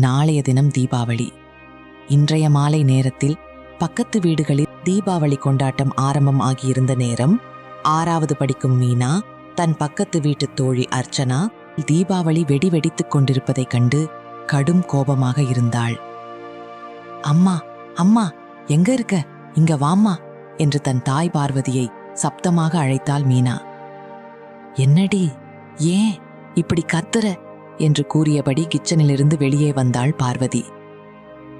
நாளைய தினம் தீபாவளி. இன்றைய மாலை நேரத்தில் பக்கத்து வீடுகளில் தீபாவளி கொண்டாட்டம் ஆரம்பம் ஆகியிருந்த நேரம் ஆறாவது படிக்கும் மீனா தன் பக்கத்து வீட்டு தோழி அர்ச்சனா தீபாவளி வெடி வெடித்துக் கொண்டிருப்பதைக் கண்டு கடும் கோபமாக இருந்தாள். அம்மா அம்மா எங்க இருக்க? இங்க வாம்மா என்று தன் தாய் பார்வதியை சப்தமாக அழைத்தாள் மீனா. என்னடி? ஏன்? இப்படி கத்துற? என்று கூறியபடி கிச்சனிலிருந்து வெளியே வந்தாள் பார்வதி.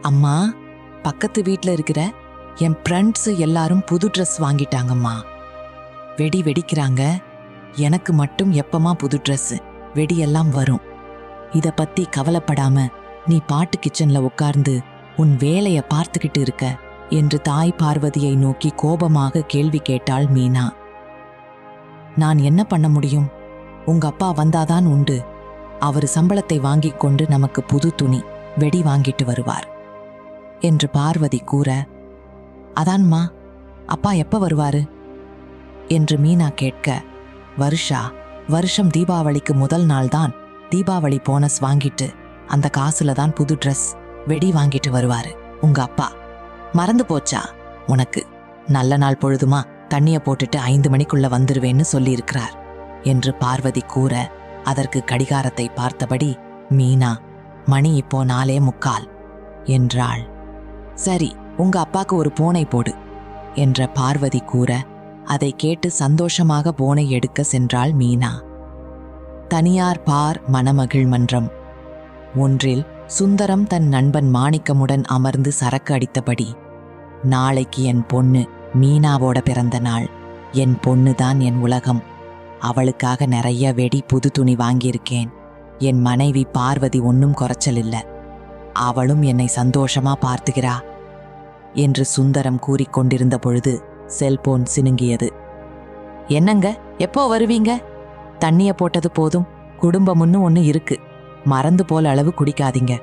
அம்மா பக்கத்து வீட்டில் இருக்கிற என் ஃப்ரெண்ட்ஸ் எல்லாரும் புது ட்ரெஸ் வாங்கிட்டாங்கம்மா. வெடி வெடிக்கிறாங்க. எனக்கு மட்டும் எப்பமா புது ட்ரெஸ் வெடியெல்லாம் வரும். இதை பத்தி கவலைப்படாம நீ பாட்டு கிச்சன்ல உட்கார்ந்து உன் வேலையை பார்த்துக்கிட்டு இருக்க என்று தாய் பார்வதியை நோக்கி கோபமாக கேள்வி கேட்டாள் மீனா. நான் என்ன பண்ண முடியும்? உங்க அப்பா வந்தாதான் உண்டு. அவர் சம்பளத்தை வாங்கிக் கொண்டு நமக்கு புது துணி வெடி வாங்கிட்டு வருவார். என்று பார்வதி கூற அதான்மா அப்பா எப்ப வருவாரு? என்று மீனா கேட்க வருஷா வருஷம் தீபாவளிக்கு முதல் நாள் தான் தீபாவளி போனஸ் வாங்கிட்டு அந்த காசுல தான் புது ட்ரெஸ் வெடி வாங்கிட்டு வருவாரு உங்க அப்பா. மறந்து போச்சா? உனக்கு நல்ல நாள் பொழுதுமா தண்ணிய போட்டுட்டு ஐந்து மணிக்குள்ள வந்துருவேன்னு சொல்லியிருக்கிறார். என்று பார்வதி கூற அதற்கு கடிகாரத்தை பார்த்தபடி மீனா மணி இப்போ நாலே முக்கால் என்றாள். சரி உங்க அப்பாக்கு ஒரு பூனை போடு என்ற பார்வதி கூற அதை கேட்டு சந்தோஷமாக போனை எடுக்க சென்றாள் மீனா. தனியார் பார் மணமகிழ் மன்றம் ஒன்றில் சுந்தரம் தன் நண்பன் மாணிக்கமுடன் அமர்ந்து சரக்கு அடித்தபடி நாளைக்கு என் பொண்ணு மீனாவோட பிறந்த நாள் என் பொண்ணு தான் என் உலகம். அவளுக்காக நிறைய வெடி புது துணி வாங்கியிருக்கேன். என் மனைவி பார்வதி ஒன்னும் குறைச்சல் இல்லை அவளும் என்னை சந்தோஷமா பார்த்துகிறா என்று சுந்தரம் கூறிக்கொண்டிருந்த பொழுது செல்போன் சினுங்கியது. என்னங்க? எப்போ வருவீங்க? தண்ணிய போட்டது போதும். குடும்பம்னு ஒன்று இருக்கு. மறந்து போல அளவு குடிக்காதீங்க.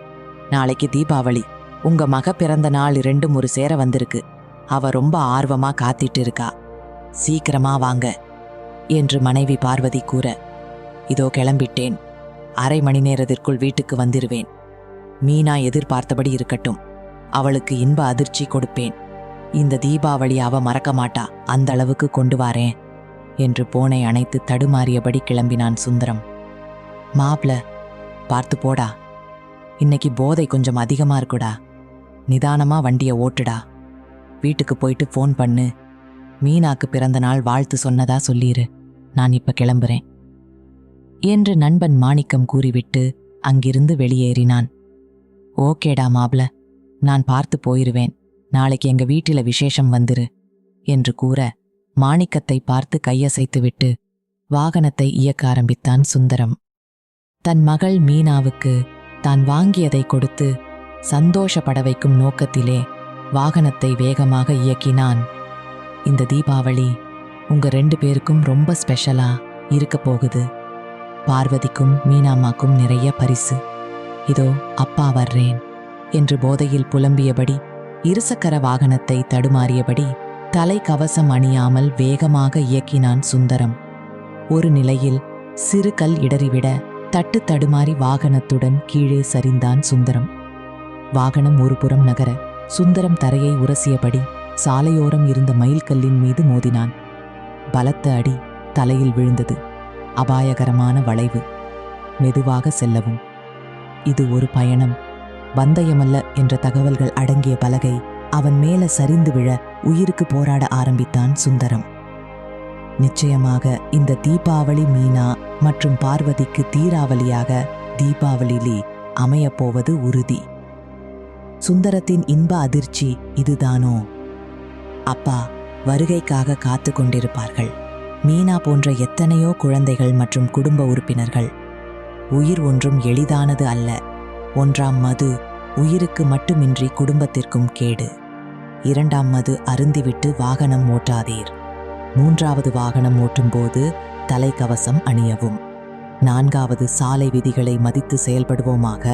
நாளைக்கு தீபாவளி. உங்க மக பிறந்த நாள் ரெண்டும் ஒரு சேர வந்திருக்கு. அவ ரொம்ப ஆர்வமா காத்திட்டு இருக்கா. சீக்கிரமா வாங்க. என்று மனைவி பார்வதி கூற இதோ கிளம்பிட்டேன். அரை மணி நேரத்திற்குள் வீட்டுக்கு வந்திருவேன். மீனா எதிர்பார்த்தபடி இருக்கட்டும். அவளுக்கு இன்ப அதிர்ச்சி கொடுப்பேன். இந்த தீபாவளி அவ மறக்க மாட்டா. அந்த அளவுக்கு கொண்டு வாரேன். என்று போனை அணைத்து தடுமாறியபடி கிளம்பினான் சுந்தரம். மாப்ள பார்த்து போடா. இன்னைக்கு போதை கொஞ்சம் அதிகமா இருக்குடா. நிதானமா வண்டியை ஓட்டுடா. வீட்டுக்கு போயிட்டு ஃபோன் பண்ணு. மீனாக்கு பிறந்த நாள் வாழ்த்து சொன்னதா சொல்லிடு நான் இப்ப கிளம்புறேன். என்று நண்பன் மாணிக்கம் கூறிவிட்டு அங்கிருந்து வெளியேறினான். ஓகேடா மாப்ள நான் பார்த்து போயிருவேன். நாளைக்கு எங்க வீட்டில விசேஷம் வந்துரு என்று கூற மாணிக்கத்தை பார்த்து கையசைத்துவிட்டு வாகனத்தை இயக்க ஆரம்பித்தான் சுந்தரம். தன் மகள் மீனாவுக்கு தான் வாங்கியதை கொடுத்து சந்தோஷப்பட வைக்கும் நோக்கத்திலே வாகனத்தை வேகமாக இயக்கினான். இந்த தீபாவளி உங்க ரெண்டு பேருக்கும் ரொம்ப ஸ்பெஷலா இருக்க போகுது. பார்வதிக்கும் மீனாம்மாக்கும் நிறைய பரிசு. இதோ அப்பா வர்றேன் என்று போதையில் புலம்பியபடி இருசக்கர வாகனத்தை தடுமாறியபடி தலை கவசம் அணியாமல் வேகமாக இயக்கினான் சுந்தரம். ஒரு நிலையில் சிறு கல் இடறிவிட தட்டு தடுமாறி வாகனத்துடன் கீழே சரிந்தான் சுந்தரம். வாகனம் ஒருபுறம் நகர சுந்தரம் தரையை உரசியபடி சாலையோரம் இருந்த மயில்கல்லின் மீது மோதினான். பலத்த அடி தலையில் விழுந்தது. அபாயகரமான வளைவு. மெதுவாக செல்லவும். இது ஒரு பயணம். வந்தயமல்ல என்ற தகவல்கள் அடங்கிய பலகை அவன் மேல சரிந்து விழ உயிருக்கு போராட ஆரம்பித்தான் சுந்தரம். நிச்சயமாக இந்த தீபாவளி மீனா மற்றும் பார்வதிக்கு தீராவளியாக தீபாவளியிலே அமையப்போவது உறுதி. சுந்தரத்தின் இன்ப அதிர்ச்சி இதுதானோ? அப்பா வருகைக்காக காத்து கொண்டிருப்பார்கள். மீனா போன்ற எத்தனையோ குழந்தைகள் மற்றும் குடும்ப உறுப்பினர்கள். உயிர் ஒன்றும் எளிதானது அல்ல. ஒன்றாம் மது உயிருக்கு மட்டுமின்றி குடும்பத்திற்கும் கேடு. இரண்டாம் மது அருந்திவிட்டு வாகனம் ஓட்டாதீர். மூன்றாவது வாகனம் ஓட்டும்போது தலைக்கவசம் அணியவும். நான்காவது சாலை விதிகளை மதித்து செயல்படுவோமாக